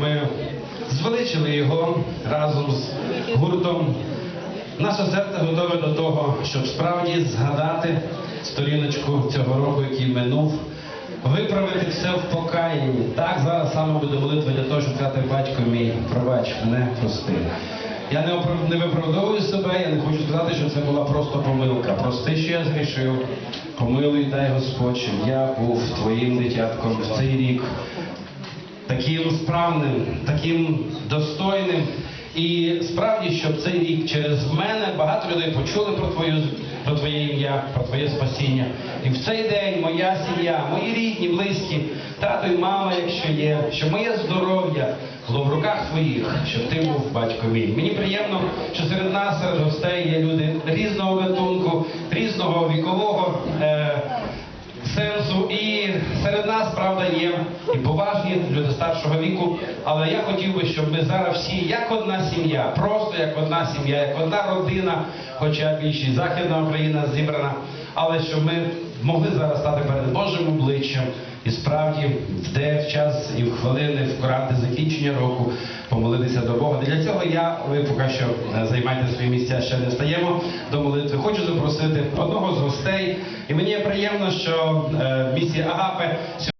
Ми звеличили його разом з гуртом, наше серце готове до того, щоб справді згадати сторіночку цього року, який минув, виправити все в покаянні. Так, зараз саме буде молитва для того, щоб сказати, батько мій, пробач мене, прости. Я не, оправ- не виправдовую себе, я не хочу сказати, що це була просто помилка. Прости, що я згрішив, помилуй, дай Господь, я був твоїм дитятком в цей рік таким справним, таким достойним. І справді, щоб цей рік через мене багато людей почули про твою про твоє ім'я, про твоє спасіння. І в цей день моя сім'я, мої рідні, близькі, тато і мама, якщо є, щоб моє здоров'я було в руках твоїх, щоб ти був батько мій. Мені приємно, що серед нас, серед гостей є люди різного гатунку, різного вікового. Е- нас, правда, є і поважні люди старшого віку. Але я хотів би, щоб ми зараз всі, як одна сім'я, просто як одна сім'я, як одна родина, хоча більшість Західна Україна зібрана, але щоб ми могли зараз стати перед Божим обличчям і справді в де в час і в хвилини вкорати закінчення року, помолитися до Бога. Для цього я ви поки що е, займайте свої місця, ще не встаємо до молитви. Хочу запросити одного з гостей, і мені приємно, що е, місія Агапе